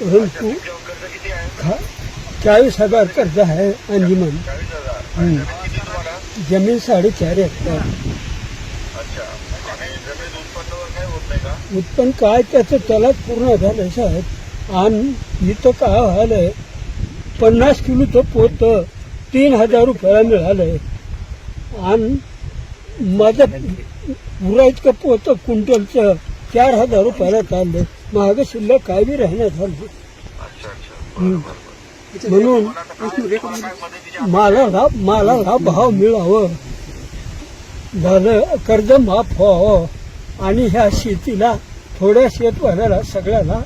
परंतु चाळीस हजार कर्ज आहे अंजुमन जमीन साडेचार एकर. उत्पन्न काय त्याचं त्याला पूर्ण झालं साहेब. आणि इथं काय व्हायलंय पन्नास किलोचं पोत तीन हजार रुपयाला मिळालंय. आणि माझं पुरा इतकं पोत क्विंटलचं चार हजार रुपयाला चाललंय. महाग शिल्लक काय बी राहण्यात झालं. म्हणून मला मदतीची मालाला मालाला भाव मिळावं. झालं कर्ज माफ व्हावं. आणि ह्या शेतीला थोड्या शेतकऱ्याला सगळ्याला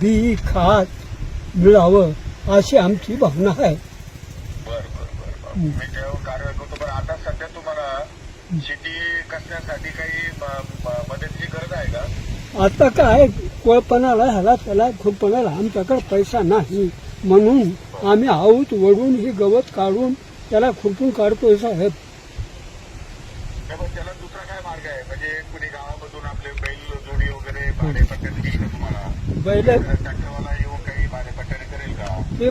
बी खात मिळावं अशी आमची भावना आहे. बर बर बर बर. मी त्यावर कारवाई करतो बरं आता सध्या तुम्हाला शेती कसण्यासाठी काही मदतीची गरज आहे का? आता काय कोळपणाला ह्याला त्याला खुरपणाला आमच्याकडे पैसा नाही. म्हणून आम्ही आऊत वडून ही गवत काढून त्याला खुरपून काढतोय साहेब. नाही, पण त्याला दुसरा काय मार्ग आहे? म्हणजे कुणी गावामधून आपले बैल जोडी वगैरे भाडेपट्ट्याने देईल का तुम्हाला? बैल? ट्रॅक्टरवाला येऊन काही भाडेपट्ट्याने करेल का? ते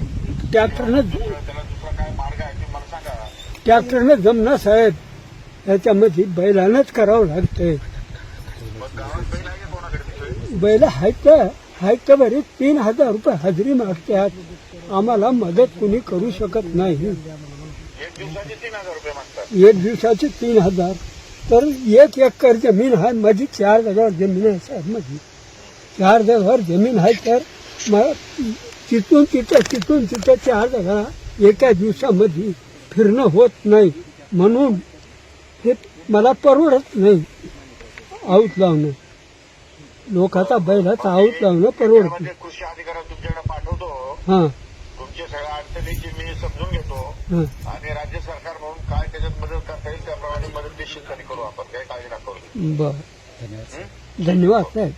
ट्रॅक्टरनं दुसरं त्याला दुसरा काय मार्ग आहे तुम्ही मला सांगा. ट्रॅक्टरनं जमना साहेब. ह्याच्यामध्ये बैलानंच करावं लागतंय. मग गावात बैल आहे का कोणाकडे तिथे बैल आहेत का बरी तीन हजार रुपये हजेरी मागतात आम्हाला मदत कुणी करू शकत नाही. एक दिवसाचे तीन हजार हजार. तर एक एकर जमीन आहे माझी चार जागावर जमीन आहे साहेब माझी. चार जागावर जमीन आहे तर मग तिथून तिथं तिथून तिथं चार जागा एका दिवसामध्ये फिरणं होत नाही. म्हणून हे मला परवडत नाही. आऊत लावणं. लोकाचा बैलाचा आऊत लावणं परवडत. नाही त्यामध्ये कृषी अधिकाऱ्याला तुमच्याकडे पाठवतो. हां. तुमच्या सगळ्या अडचणीची मी समजून घेतो. हां. आणि राज्य सरकार म्हणून काय त्याच्यात मदत करता येईल त्याप्रमाणे मदत निश्चितपणे करू आपण. काही काळजी नका करू. बरं. हं? धन्यवाद साहेब.